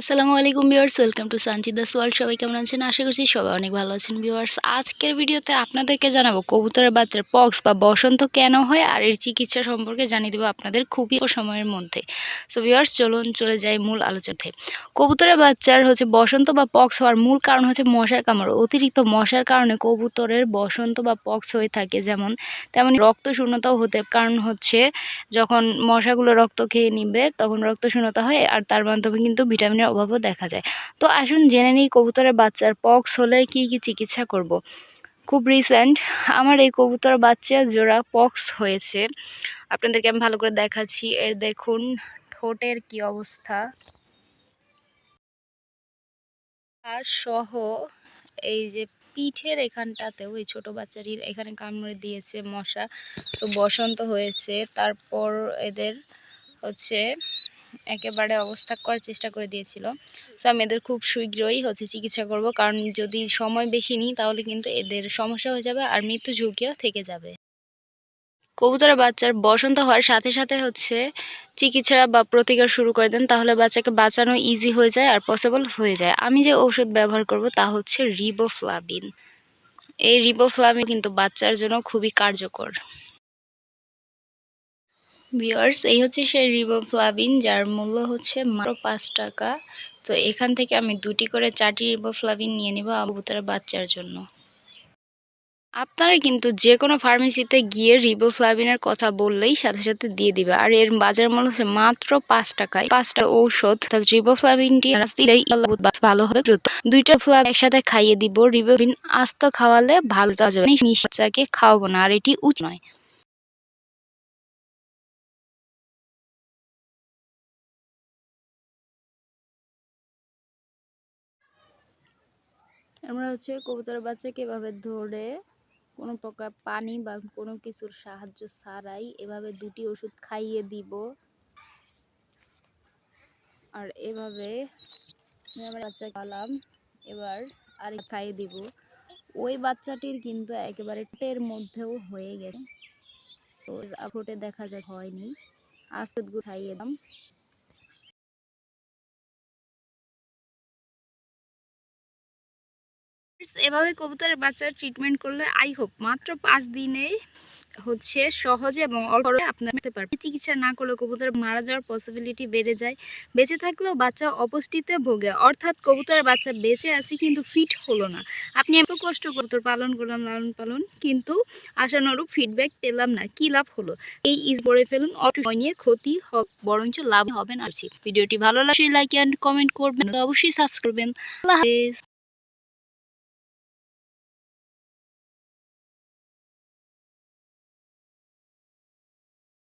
আসসালামু আলাইকুম viewers, welcome to Sanjida's world সবাই কেমন আছেন? আশা করছি সবাই অনেক ভালো আছেন ভিউয়ার্স। আজকের ভিডিওতে আপনাদেরকে জানাব, কবুতরের বাচ্চার পক্স বা বসন্ত কেন হয় আর এর চিকিৎসা সম্পর্কে জানিয়ে দেবো আপনাদের খুবই সময়ের মধ্যে। সো ভিউয়ার্স, চলুন চলে যাই মূল আলোচনাতে। কবুতরের বাচ্চার হচ্ছে বসন্ত বা পক্স হওয়ার মূল কারণ হচ্ছে মশার কামড়। অতিরিক্ত মশার কারণে কবুতরের বসন্ত বা পক্স হয়ে থাকে, যেমন তেমন রক্ত শূন্যতাও হতে কারণ হচ্ছে যখন মশাগুলো রক্ত খেয়ে নিবে, তখন রক্ত শূন্যতা হয় আর তার মাধ্যমে কিন্তু ভিটামিনের অভাবও দেখা যায়। তো আসুন জেনে নিই কবুতরের বাচ্চার পক্স হলে কি কি চিকিৎসা করব। খুব রিসেন্ট আমার এই কবুতর বাচ্চা জোড়া পক্স হয়েছে। আপনাদেরকে আমি ভালো করে দেখাচ্ছি। এর দেখুন, ঠোঁটের কি অবস্থা। আর সহ এই যে পিঠের এখানটাতেও ওই ছোট বাচ্চাটির এখানে কামড়ে দিয়েছে মশা। তো বসন্ত হয়েছে। তারপর এদের হচ্ছে একেবারে অবস্থা করার চেষ্টা করে দিয়েছিল। সো আমি এদের খুব শীঘ্রই হচ্ছে চিকিৎসা করব। কারণ যদি সময় বেশি নিই, তাহলে কিন্তু এদের সমস্যা হয়ে যাবে আর মৃত্যু ঝুঁকিও থেকে যাবে। কবুতরের বাচ্চার বসন্ত হওয়ার সাথে সাথে হচ্ছে চিকিৎসা বা প্রতিকার শুরু করে দেন, তাহলে বাচ্চাকে বাঁচানো ইজি হয়ে যায় আর পসিবল হয়ে যায়। আমি যে ওষুধ ব্যবহার করব, তা হচ্ছে রিবোফ্লাবিন এই রিবোফ্লাবিন কিন্তু বাচ্চার জন্য খুবই কার্যকর। ভিওয়ার্স এই হচ্ছে সেই রিবোফ্লাভিন যার মূল্য হচ্ছে মাত্র পাঁচ টাকা। তো এখান থেকে আমি দুটি করে চারটি রিবোফ্লাভিন নিয়ে নেব আবুতার বাচ্চার জন্য। আপনারা কিন্তু যে কোনো ফার্মেসিতে গিয়ে রিবোফ্লাভিনের কথা বললেই সাথে সাথে দিয়ে দিবে। আর এর বাজার মূল্য হচ্ছে মাত্র পাঁচ টাকায় পাঁচটা ঔষধ রিবোফ্লাভিনটি দিলেই ভালো হবে। দ্রুত দুইটা ফ্লাভ একসাথে খাইয়ে দিব। রিবোভিন আস্ত খাওয়ালে ভালো যাবে খাওয়াবো না। আর এটি উচিত নয়। আমরা হচ্ছে কবুতর বাচ্চাকে এভাবে ধরে কোনো প্রকার পানি বা কোনো কিছুর সাহায্য ছাড়াই এভাবে দুটি ওষুধ খাইয়ে দিব। আর এভাবে আমরা বাচ্চা খালাম এবার আর খাইয়ে দিব। ওই বাচ্চাটির কিন্তু একেবারে টের মধ্যেও হয়ে গেছে। তো ফুটে দেখা যায় হয়নি। আস্তে খাইয়ে দাম এভাবে কবুতরের বাচ্চার ট্রিটমেন্ট করলে আই হোপ মাত্র পাঁচ দিনে হচ্ছে সহজে এবং অল্প আপনার চিকিৎসা না করলে কবুতর মারা যাওয়ার পসিবিলিটি বেড়ে যায়। বেঁচে থাকলেও বাচ্চা অপুষ্টিতে ভোগে। অর্থাৎ কবুতরের বাচ্চা বেঁচে আছে কিন্তু ফিট হলো না। আপনি এত কষ্ট কবুতর পালন করলাম, লালন পালন, কিন্তু আশানুরূপ ফিডব্যাক পেলাম না। কি লাভ হলো? এই ইজ পড়ে ফেলুন। অটো নিয়ে ক্ষতি বরঞ্চ লাভ হবে না। ভিডিওটি ভালো লাগলে লাইক অ্যান্ড কমেন্ট করবেন। অবশ্যই সাবস্ক্রাইব করবেন।